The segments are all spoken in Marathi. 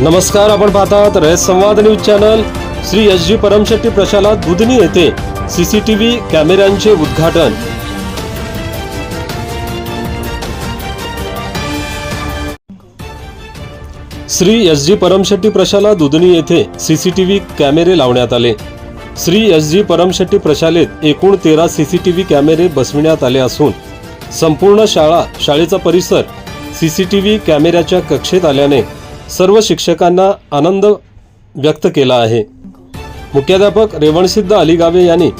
नमस्कार आपण पाहतात Rayat Samvad news channel. Shri S G Paramshetti प्रशाला दुधनी येथे सीसीटीव्ही कॅमेऱ्यांचे उद्घाटन. श्री एस जी परमशेट्टी प्रशाला दुधनी येथे सीसीटीव्ही कॅमेरे लावण्यात आले. श्री एस जी परमशेट्टी प्रशालेत एकूण तेरा सीसीटीव्ही कॅमेरे बसविण्यात आले असून संपूर्ण शाळा शाळेचा परिसर सीसीटीव्ही कॅमेऱ्याच्या कक्षेत आल्याने सर्व शिक्षकांना आनंद व्यक्त केला आहे. मुख्याध्यापक रेवणसिद्ध अलीगावे यांनी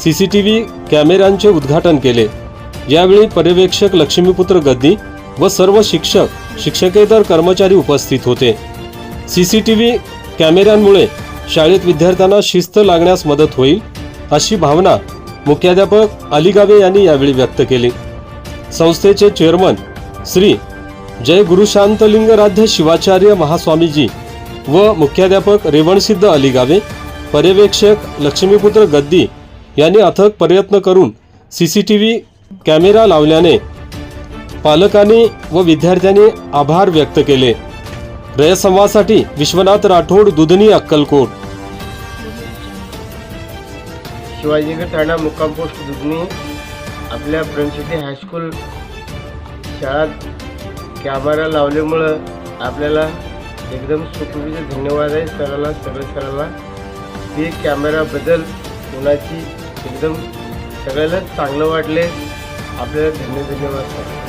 सी सी टी व्ही कॅमेऱ्यांचे उद्घाटन केले. यावेळी पर्यवेक्षक लक्ष्मीपुत्र गद्दी व सर्व शिक्षक शिक्षकेतर कर्मचारी उपस्थित होते. सी सी टी व्ही कॅमेऱ्यांमुळे शाळेत विद्यार्थ्यांना शिस्त लागण्यास मदत होईल अशी भावना मुख्याध्यापक अलीगावे यांनी यावेळी व्यक्त केली. संस्थेचे चेअरमन श्री जय गुरुशांतलिंगराध्य शिवाचार्य महास्वामीजी व मुख्याध्यापक रेवणसिद्ध अलिगावे पर्यवेक्षक लक्ष्मीपुत्र गद्दी यांनी अथक प्रयत्न करून C C T V camera लावल्याने पालकांनी व विद्यार्थ्यांनी आभार व्यक्त केले. रयसंवादसाठी विश्वनाथ राठोड दुधनी अक्कलकोट. शिवाजीनगर ठाणा मुक्काम पोस्ट दुधनी आपल्या प्रिन्सिपल हायस्कूल शाळा कॅमेरा लावल्यामुळं आपल्याला एकदम सुखविचे धन्यवाद आहे. सराला सगळ्या सराला ते कॅमेराबद्दल कोणाची एकदम सगळ्यालाच चांगलं वाटले. आपल्याला धन्य धन्यवाद. सर